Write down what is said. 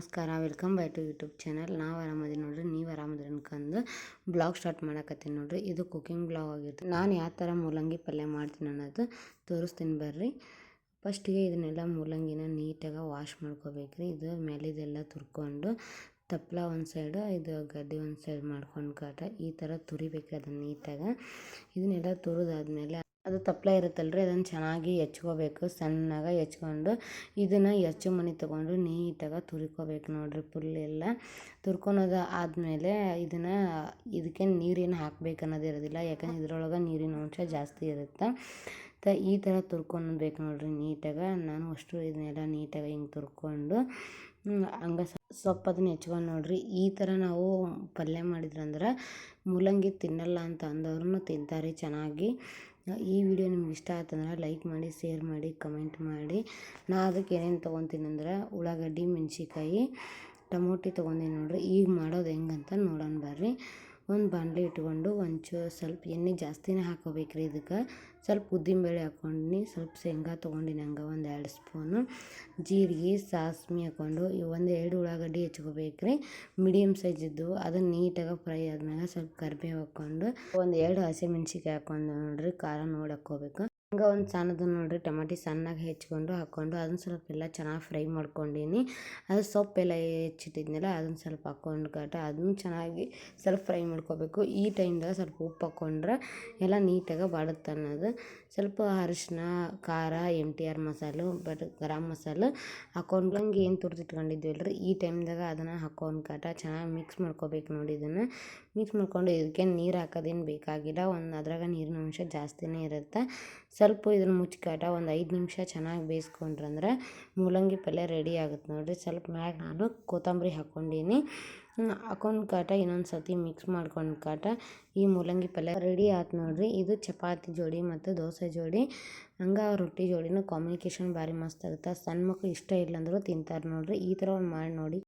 ನಮಸ್ಕಾರ, welcome back to YouTube channel. ನಾವು ಆರಾಮದೀನಿ ನೋಡ್ರಿ, ನೀವು ಆರಾಮದ್ರಿ ಅನ್ಕೊಂಡು ಬ್ಲಾಗ್ ಸ್ಟಾರ್ಟ್ ಮಾಡಕತ್ತೀನಿ ನೋಡ್ರಿ. ಇದು ಕುಕಿಂಗ್ ಬ್ಲಾಗ್ ಆಗಿರ್ತದೆ ನಾನು ಯಾವ ಥರ ಮೂಲಂಗಿ ಪಲ್ಯ ಮಾಡ್ತೀನಿ ಅನ್ನೋದು ತೋರಿಸ್ತೀನಿ ಬರ್ರಿ. ಫಸ್ಟಿಗೆ ಇದನ್ನೆಲ್ಲ ಮೂಲಂಗಿನ ನೀಟಾಗಿ ವಾಶ್ ಮಾಡ್ಕೋಬೇಕ್ರಿ. ಇದು ಮೇಲಿದೆಲ್ಲ ತುರ್ಕೊಂಡು ತಪ್ಪಲ ಒಂದು ಸೈಡು ಇದು ಗಡ್ಡೆ ಒಂದು ಸೈಡ್ ಮಾಡ್ಕೊಂಡು ಕಾಟ ಈ ಥರ ತುರಿಬೇಕು ಅದನ್ನು ನೀಟಾಗಿ. ಇದನ್ನೆಲ್ಲ ತುರಿದಾದ್ಮೇಲೆ ಅದು ತಪ್ಪಲ ಇರುತ್ತಲ್ರಿ, ಅದನ್ನು ಚೆನ್ನಾಗಿ ಹೆಚ್ಕೋಬೇಕು, ಸಣ್ಣಗೆ ಹೆಚ್ಕೊಂಡು ಇದನ್ನು ಹೆಚ್ಚು ಮನೆ ತೊಗೊಂಡು ನೀಟಾಗಿ ತುರ್ಕೋಬೇಕು ನೋಡಿರಿ ಫುಲ್ ಎಲ್ಲ. ತುರ್ಕೊಳೋದು ಆದಮೇಲೆ ಇದನ್ನು, ಇದಕ್ಕೆ ನೀರೇನು ಹಾಕ್ಬೇಕು ಅನ್ನೋದು ಇರೋದಿಲ್ಲ, ಯಾಕಂದ್ರೆ ಇದ್ರೊಳಗೆ ನೀರಿನ ಅಂಶ ಜಾಸ್ತಿ ಇರುತ್ತೆ. ತ ಈ ಥರ ತುರ್ಕೊಳ್ಬೇಕು ನೋಡಿರಿ ನೀಟಾಗಿ. ನಾನು ಅಷ್ಟು ಇದನ್ನೆಲ್ಲ ನೀಟಾಗಿ ಹಿಂಗೆ ತುರ್ಕೊಂಡು ಹಂಗೆ ಸೊಪ್ಪು ಅದನ್ನ ಹೆಚ್ಕೊಂಡು ನೋಡಿರಿ. ಈ ಥರ ನಾವು ಪಲ್ಯ ಮಾಡಿದ್ರಂದ್ರೆ ಮೂಲಂಗಿ ತಿನ್ನಲ್ಲ ಅಂತ ಅಂದವ್ರು ತಿಂತಾರೆ ಚೆನ್ನಾಗಿ. ಈ ವಿಡಿಯೋ ನಿಮ್ಗೆ ಇಷ್ಟ ಆಯ್ತಂದ್ರೆ ಲೈಕ್ ಮಾಡಿ, ಶೇರ್ ಮಾಡಿ, ಕಮೆಂಟ್ ಮಾಡಿ. ನಾ ಅದಕ್ಕೆ ಏನೇನು ತೊಗೊತೀನಿ ಅಂದ್ರೆ ಉಳ್ಳಾಗಡ್ಡಿ ಮೆಣ್ಸಿಕಾಯಿ ಟಮೋಟಿ ತೊಗೊಂಡೀನಿ ನೋಡಿರಿ. ಈಗ ಮಾಡೋದು ಹೆಂಗಂತ ನೋಡೋಣ ಬರ್ರಿ. ಒಂದು ಬಾಣಲೆ ಇಟ್ಕೊಂಡು ಒಂಚೂರು ಸ್ವಲ್ಪ ಎಣ್ಣೆ ಜಾಸ್ತಿನೇ ಹಾಕೋಬೇಕ್ರಿ ಇದಕ್ಕೆ. ಸ್ವಲ್ಪ ಉದ್ದಿನಬೇಳೆ ಹಾಕ್ಕೊಂಡ್ನಿ, ಸ್ವಲ್ಪ ಶೇಂಗಾ ತೊಗೊಂಡಿನಿ ಹಂಗೆ ಒಂದು ಎರಡು ಸ್ಪೂನು. ಜೀರಿಗೆ ಸಾಸ್ಮೆ ಹಾಕ್ಕೊಂಡು ಒಂದು ಎರಡು ಉಳ್ಳಾಗಡ್ಡಿ ಹೆಚ್ಕೋಬೇಕ್ರಿ. ಮೀಡಿಯಮ್ ಸೈಜ್ ಅದನ್ನು ನೀಟಾಗಿ ಫ್ರೈ ಆದ್ಮೇಲೆ ಸ್ವಲ್ಪ ಕರ್ಬೇವು ಹಾಕ್ಕೊಂಡು ಒಂದು ಎರಡು ಹಸಿಮೆಣ್ಸಿಕಾಯಿ ಹಾಕ್ಕೊಂಡು ನೋಡಿರಿ, ಖಾರ ನೋಡಿ ಹಾಕ್ಕೋಬೇಕು ಹಂಗೆ ಒಂದು ಸಣ್ಣದು ನೋಡಿರಿ, ಟಮಾಟಿ ಸಣ್ಣಗೆ ಹೆಚ್ಕೊಂಡು ಹಾಕ್ಕೊಂಡು ಅದನ್ನ ಸ್ವಲ್ಪ ಎಲ್ಲ ಚೆನ್ನಾಗಿ ಫ್ರೈ ಮಾಡ್ಕೊಂಡೀನಿ. ಅದು ಸೊಪ್ಪೆಲ್ಲ ಹೆಚ್ಚಿಟ್ಟಿದ್ನಲ್ಲ ಅದನ್ನ ಸ್ವಲ್ಪ ಹಾಕ್ಕೊಂಡು ಕಟ ಅದನ್ನು ಚೆನ್ನಾಗಿ ಸ್ವಲ್ಪ ಫ್ರೈ ಮಾಡ್ಕೋಬೇಕು. ಈ ಟೈಮ್ದಾಗ ಸ್ವಲ್ಪ ಉಪ್ಪು ಹಾಕ್ಕೊಂಡ್ರೆ ಎಲ್ಲ ನೀಟಾಗಿ ಬಾಡುತ್ತೆ ಅನ್ನೋದು. ಸ್ವಲ್ಪ ಅರಿಶಿನ ಖಾರ ಎಂ ಟಿ ಆರ್ ಮಸಾಲೆ, ಬಟ್ ಗರಂ ಮಸಾಲೆ ಹಾಕ್ಕೊಂಡು ಹಂಗೆ ಏನು ತುರ್ದಿಟ್ಕೊಂಡಿದ್ವಲ್ರಿ ಈ ಟೈಮ್ದಾಗ ಅದನ್ನು ಹಾಕ್ಕೊಂಡು ಕಟ ಚೆನ್ನಾಗಿ ಮಿಕ್ಸ್ ಮಾಡ್ಕೋಬೇಕು ನೋಡಿ ಇದನ್ನು. ಮಿಕ್ಸ್ ಮಾಡ್ಕೊಂಡು ಇದಕ್ಕೆ ನೀರು ಹಾಕೋದೇನು ಬೇಕಾಗಿಲ್ಲ, ಒಂದು ಅದ್ರಾಗ ನೀರಿನ ಅಂಶ ಜಾಸ್ತಿನೇ ಇರುತ್ತೆ. ಸ್ವಲ್ಪ ಇದನ್ನು ಮುಚ್ಚಿಕಾಟ, ಒಂದು ಐದು ನಿಮಿಷ ಚೆನ್ನಾಗಿ ಬೇಯಿಸ್ಕೊಂಡ್ರಂದ್ರೆ ಮೂಲಂಗಿ ಪಲ್ಯ ರೆಡಿ ಆಗುತ್ತೆ ನೋಡಿರಿ. ಸ್ವಲ್ಪ ಮ್ಯಾಗ ನಾನು ಕೊತ್ತಂಬರಿ ಹಾಕ್ಕೊಂಡೀನಿ. ಹಾಕೊಂಡು ಕಾಟ, ಇನ್ನೊಂದು ಸರ್ತಿ ಮಿಕ್ಸ್ ಮಾಡ್ಕೊಂಡು ಕಾಟ. ಈ ಮೂಲಂಗಿ ಪಲ್ಯ ರೆಡಿ ಆಯ್ತು ನೋಡಿರಿ. ಇದು ಚಪಾತಿ ಜೋಡಿ ಮತ್ತು ದೋಸೆ ಜೋಡಿ. ಹಂಗೆ ರೊಟ್ಟಿ ಜೋಡಿನೂ ಕಾಮ್ಯುನಿಕೇಶನ್ ಭಾರಿ ಮಸ್ತ್ ಆಗುತ್ತೆ. ಸಣ್ಣ ಮಕ್ಳು ಇಷ್ಟ ಇಲ್ಲ ಅಂದರೂ ತಿಂತಾರೆ ನೋಡಿರಿ. ಈ ಥರ ಒಂದು ಮಾಡಿ ನೋಡಿ.